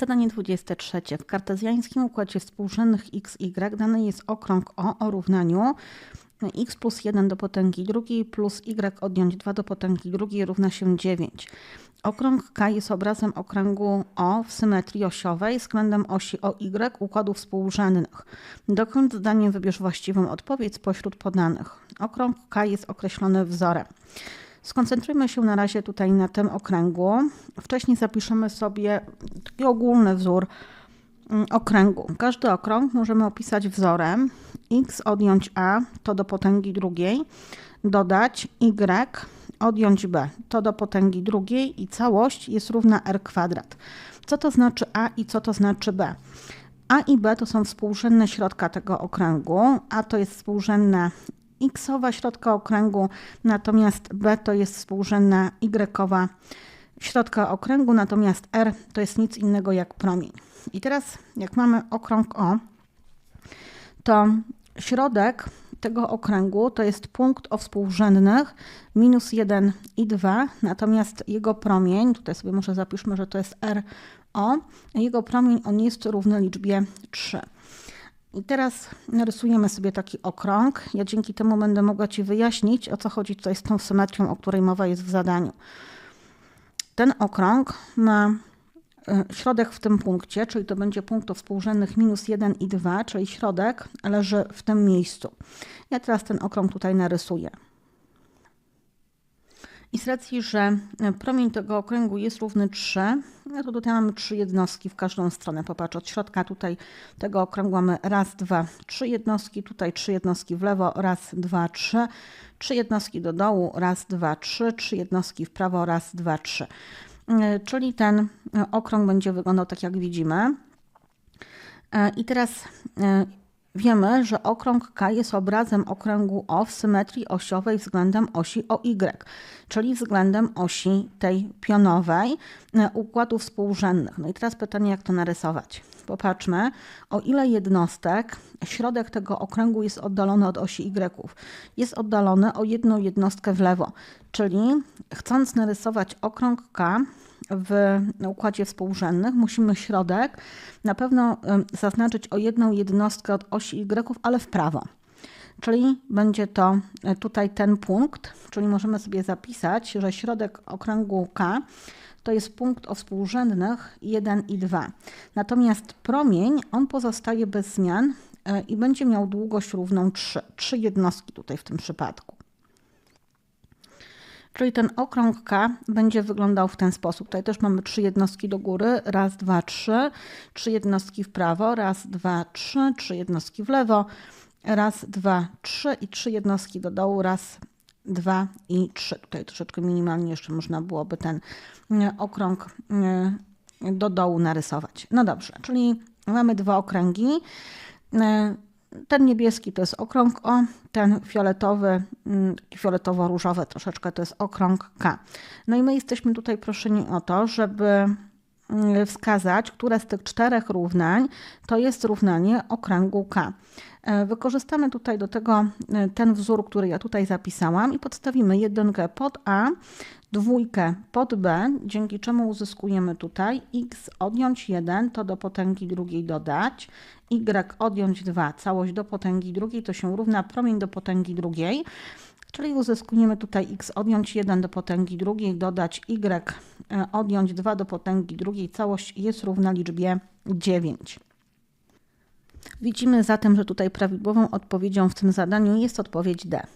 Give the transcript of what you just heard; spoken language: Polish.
Zadanie 23. W kartezjańskim układzie współrzędnych x, y dany jest okrąg O o równaniu x plus 1 do potęgi drugiej plus y odjąć 2 do potęgi drugiej równa się 9. Okrąg K jest obrazem okręgu O w symetrii osiowej względem osi OY układów współrzędnych. Dokończ zdaniem wybierz właściwą odpowiedź spośród podanych. Okrąg K jest określony wzorem. Skoncentrujmy się na razie tutaj na tym okręgu. Wcześniej zapiszemy sobie taki ogólny wzór mm, okręgu. Każdy okrąg możemy opisać wzorem x odjąć a to do potęgi drugiej, dodać y odjąć b to do potęgi drugiej i całość jest równa r kwadrat. Co to znaczy a i co to znaczy b? A i B to są współrzędne środka tego okręgu. A to jest współrzędna xowa środka okręgu, natomiast B to jest współrzędna y środka okręgu, natomiast R to jest nic innego jak promień. I teraz jak mamy okrąg O, to środek tego okręgu to jest punkt o współrzędnych minus 1 i 2, natomiast jego promień, tutaj sobie może zapiszmy, że to jest RO, jego promień on jest równy liczbie 3. I teraz narysujemy sobie taki okrąg. Ja dzięki temu będę mogła Ci wyjaśnić, o co chodzi tutaj z tą symetrią, o której mowa jest w zadaniu. Ten okrąg ma e, środek w tym punkcie, czyli to będzie punktów współrzędnych minus 1 i 2, czyli środek leży w tym miejscu. Ja teraz ten okrąg tutaj narysuję. I z racji, że promień tego okręgu jest równy 3, no to tutaj mamy trzy jednostki w każdą stronę. Popatrz, od środka tutaj tego okręgu mamy raz, dwa, trzy jednostki, tutaj trzy jednostki w lewo, raz, dwa, trzy, trzy jednostki do dołu, raz, dwa, trzy, trzy jednostki w prawo, raz, dwa, trzy. Czyli ten okrąg będzie wyglądał tak, jak widzimy. I teraz Wiemy, że okrąg K jest obrazem okręgu O w symetrii osiowej względem osi OY, czyli względem osi tej pionowej e, układów współrzędnych. No i teraz pytanie, jak to narysować? Popatrzmy, o ile jednostek środek tego okręgu jest oddalony od osi Y. Jest oddalony o jedną jednostkę w lewo, czyli chcąc narysować okrąg K, w układzie współrzędnych musimy środek na pewno zaznaczyć o jedną jednostkę od osi Y, ale w prawo. Czyli będzie to e, tutaj ten punkt, czyli możemy sobie zapisać, że środek okręgu K to jest punkt o współrzędnych 1 i 2. Natomiast promień, on pozostaje bez zmian e, i będzie miał długość równą 3, 3 jednostki tutaj w tym przypadku. Czyli ten okrąg K będzie wyglądał w ten sposób. Tutaj też mamy trzy jednostki do góry. Raz, dwa, trzy. Trzy jednostki w prawo. Raz, dwa, trzy. Trzy jednostki w lewo. Raz, dwa, trzy i trzy jednostki do dołu. Raz, dwa i trzy. Tutaj troszeczkę minimalnie jeszcze można byłoby ten e, okrąg e, do dołu narysować. No dobrze, czyli mamy dwa okręgi. Ten niebieski to jest okrąg O, ten fioletowy, mm, fioletowo-różowy troszeczkę to jest okrąg K. No i my jesteśmy tutaj proszeni o to, żeby wskazać, które z tych czterech równań to jest równanie okręgu K. E, wykorzystamy tutaj do tego e, ten wzór, który ja tutaj zapisałam i podstawimy jedynkę pod A, dwójkę pod B, dzięki czemu uzyskujemy tutaj x odjąć 1, to do potęgi drugiej dodać, y odjąć 2, całość do potęgi drugiej to się równa promień do potęgi drugiej, czyli uzyskujemy tutaj x odjąć 1 do potęgi drugiej, dodać y e, odjąć 2 do potęgi drugiej, całość jest równa liczbie 9. Widzimy zatem, że tutaj prawidłową odpowiedzią w tym zadaniu jest odpowiedź D.